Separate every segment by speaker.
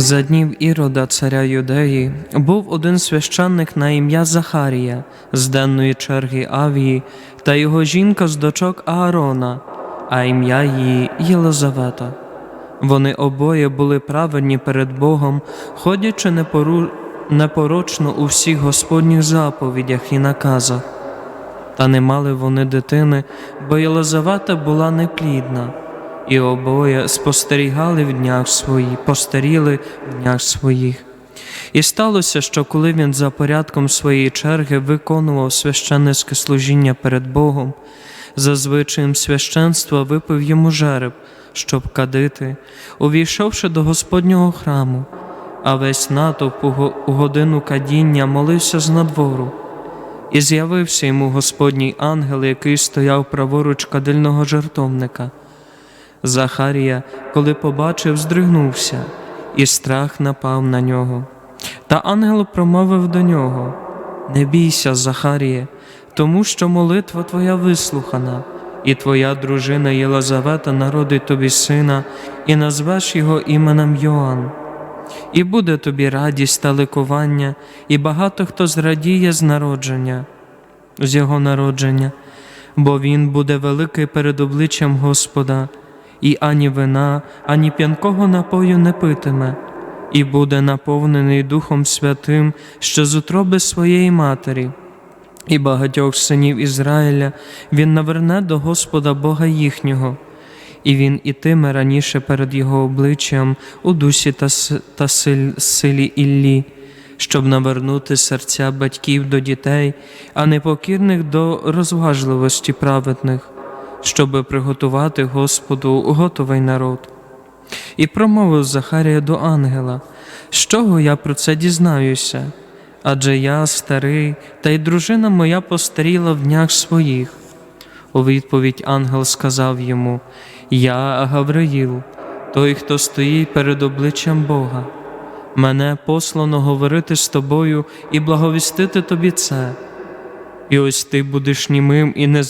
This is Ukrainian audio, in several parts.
Speaker 1: За днів Ірода, царя Юдеї, був один священник на ім'я Захарія з денної черги Авії та його жінка з дочок Аарона, а ім'я її Єлизавета. Вони обоє були праведні перед Богом, ходячи непору... непорочно у всіх Господніх заповідях і наказах. Та не мали вони дитини, бо Єлизавета була неплідна, і обоє спостерігали в днях свої, постаріли в днях своїх. І сталося, що коли він за порядком своєї черги виконував священницьке служіння перед Богом, за звичаєм священства випив йому жереб, щоб кадити, увійшовши до Господнього храму, а весь натовп у годину кадіння молився з надвору. І з'явився йому Господній ангел, який стояв праворуч кадильного жертовника. Захарія, коли побачив, здригнувся, і страх напав на нього. Та ангел промовив до нього: Не бійся, Захаріє, тому що молитва твоя вислухана, і твоя дружина Єлизавета народить тобі сина, і назвеш його іменем Йоанн. І буде тобі радість та ликування, і багато хто зрадіє з народження, з його народження, бо він буде великий перед обличчям Господа, і ані вина, ані п'янкого напою не питиме, і буде наповнений Духом Святим, що з утроби своєї матері. І багатьох синів Ізраїля він наверне до Господа Бога їхнього, і він ітиме раніше перед його обличчям у дусі та, та силі Іллі, щоб навернути серця батьків до дітей, а непокірних до розважливості праведних, щоби приготувати Господу готовий народ. І промовив Захарія до ангела, з чого я про це дізнаюся? Адже я старий, та й дружина моя постаріла в днях своїх. У відповідь ангел сказав йому: Я Гавриїл, той, хто стоїть перед обличчям Бога. Мене послано говорити з тобою і благовістити тобі це. І ось ти будеш німим і не,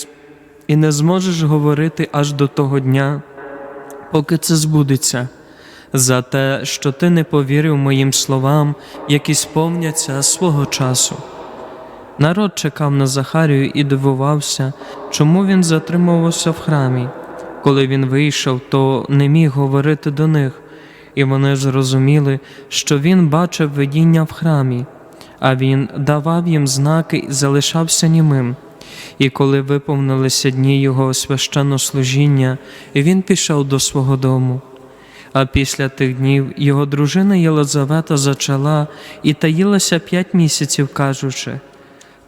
Speaker 1: і не зможеш говорити аж до того дня, поки це збудеться, за те, що ти не повірив моїм словам, які сповняться свого часу. Народ чекав на Захарію і дивувався, чому він затримувався в храмі. Коли він вийшов, то не міг говорити до них, і вони зрозуміли, що він бачив видіння в храмі, а він давав їм знаки і залишався німим. І коли виповнилися дні його священнослужіння, він пішов до свого дому. А після тих днів його дружина Єлизавета зачала і таїлася п'ять місяців, кажучи,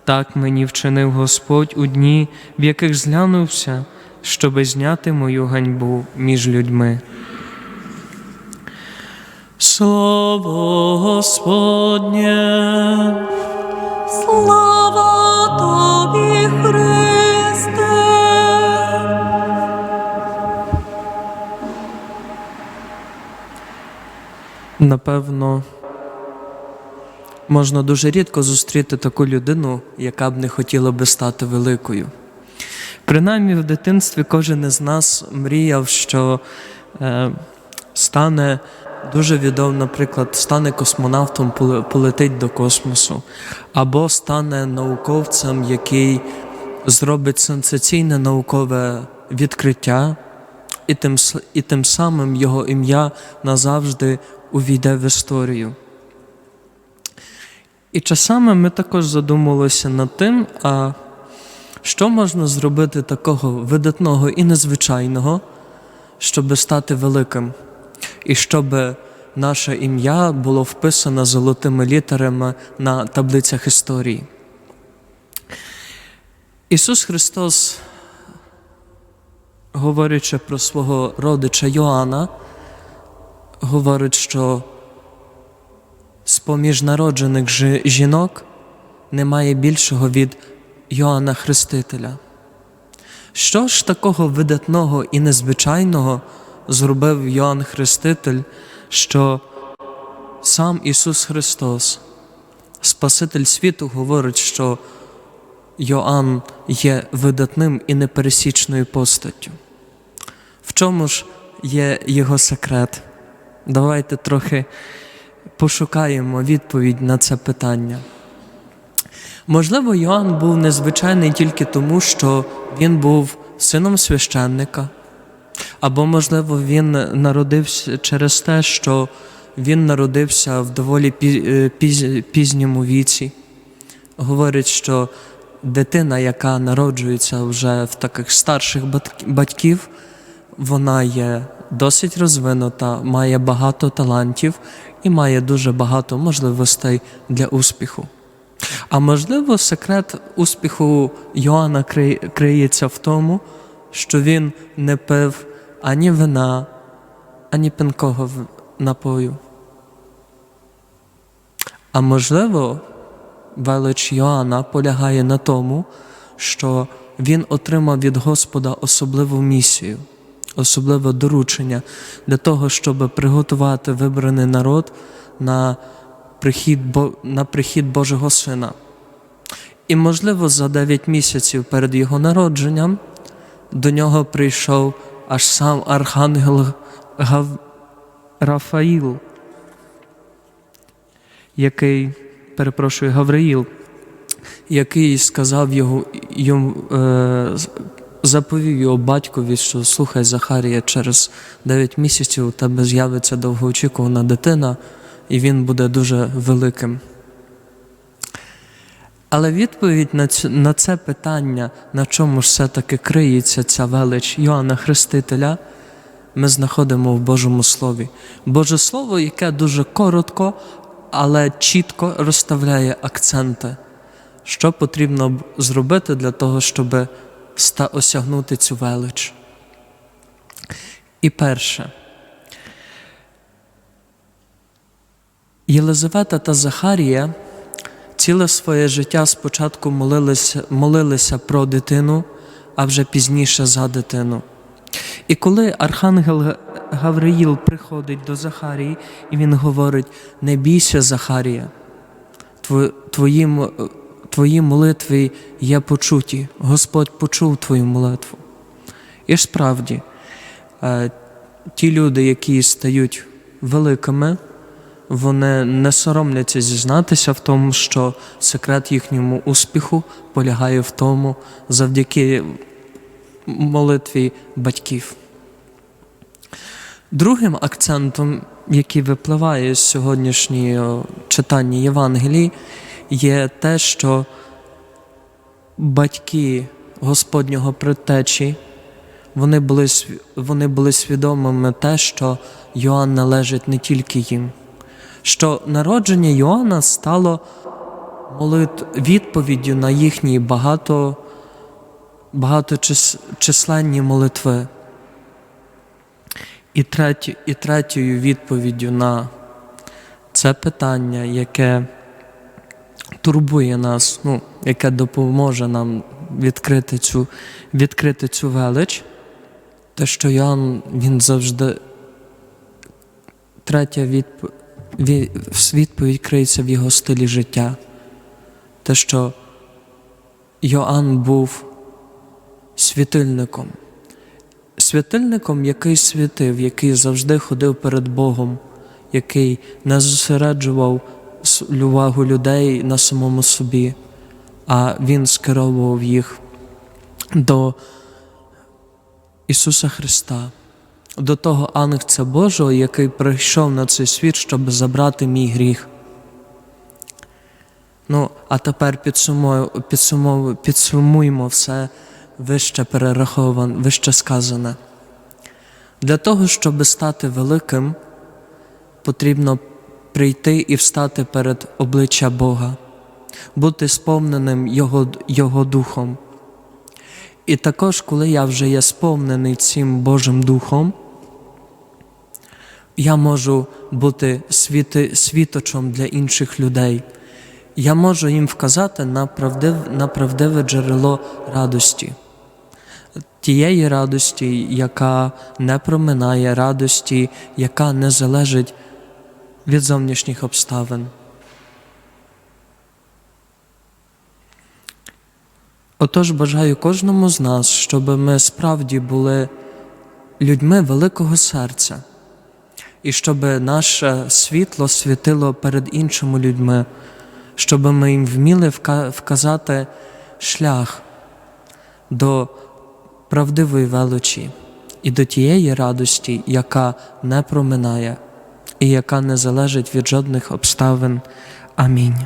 Speaker 1: так мені вчинив Господь у дні, в яких зглянувся, щоби зняти мою ганьбу між людьми. Слово Господнє. Напевно, можна дуже рідко зустріти таку людину, яка б не хотіла би стати великою. Принаймні в дитинстві кожен із нас мріяв, що е, стане дуже відомим, наприклад, стане космонавтом, полетить до космосу, або стане науковцем, який зробить сенсаційне наукове відкриття, і тим, і тим самим його ім'я назавжди увійде в історію. І часами ми також задумувалися над тим, а що можна зробити такого видатного і незвичайного, щоб стати великим, і щоб наше ім'я було вписано золотими літерами на таблицях історії. Ісус Христос, говорячи про свого родича Йоанна, говорить, що з-поміж народжених жи- жінок немає більшого від Йоанна Хрестителя. Що ж такого видатного і незвичайного зробив Йоанн Хреститель, що сам Ісус Христос, Спаситель світу, говорить, що Йоанн є видатним і непересічною постаттю? В чому ж є його секрет? Давайте трохи пошукаємо відповідь на це питання. Можливо, Йоанн був незвичайний тільки тому, що він був сином священника, або, можливо, він народився через те, що він народився в доволі е, піз- пізньому віці. Говорять, що дитина, яка народжується вже в таких старших батьків, вона є досить розвинута, має багато талантів і має дуже багато можливостей для успіху. А можливо, секрет успіху Йоанна криється в тому, що він не пив ані вина, ані пинкого напою. А можливо, велич Йоанна полягає на тому, що він отримав від Господа особливу місію, особливе доручення для того, щоб приготувати вибраний народ на прихід, на прихід Божого Сина. І, можливо, за 9 місяців перед його народженням до нього прийшов аж сам архангел Гав... Рафаїл, який, перепрошую, Гавриїл, який сказав його, йому, е, заповів його батькові, що слухай, Захарія, через 9 місяців у тебе з'явиться довгоочікувана дитина, і він буде дуже великим. Але відповідь на, цю, на це питання, на чому ж все-таки криється ця велич Йоанна Хрестителя, ми знаходимо в Божому Слові. Боже Слово, яке дуже коротко, але чітко розставляє акценти, що потрібно зробити для того, щоб ста- осягнути цю велич. І перше. Єлизавета та Захарія ціле своє життя спочатку молилися, молилися про дитину, а вже пізніше за дитину. І коли Архангел Гавриїл приходить до Захарії, і він говорить: не бійся, Захарія, тво- твої, молитви є почуті, Господь почув твою молитву. І справді, е, ті люди, які стають великими, вони не соромляться зізнатися в тому, що секрет їхньому успіху полягає в тому, завдяки молитві батьків. Другим акцентом, який випливає з сьогоднішнього читання Євангелії, є те, що батьки Господнього предтечі вони були, вони були свідомими те, що Йоанн належить не тільки їм, що народження Йоанна стало молит... відповіддю на їхні багато, багаточисленні молитви. І, третю, і третьою відповіддю на це питання, яке турбує нас, ну, яке допоможе нам відкрити цю, відкрити цю велич, те, що Йоанн, він завжди третя відп... відповідь криється в його стилі життя. Те, що Йоанн був світильником. Світильником, який світив, який завжди ходив перед Богом, який не зосереджував увагу людей на самому собі, а він скеровував їх до Ісуса Христа, до того ангця Божого, який прийшов на цей світ, щоб забрати мій гріх. Ну, а тепер підсумуємо, все вище перераховане, вище сказане. Для того, щоб стати великим, потрібно прийти і встати перед обличчя Бога, бути сповненим Його, Його Духом. І також, коли я вже є сповнений цим Божим Духом, я можу бути світи, світочом для інших людей. Я можу їм вказати на, правдив, на правдиве джерело радості, тієї радості, яка не проминає, радості, яка не залежить від зовнішніх обставин. Отож бажаю кожному з нас, щоб ми справді були людьми великого серця, і щоб наше світло світило перед іншими людьми, щоб ми їм вміли вказати шлях до правдивої величі і до тієї радості, яка не проминає і яка не залежить від жодних обставин. Амінь.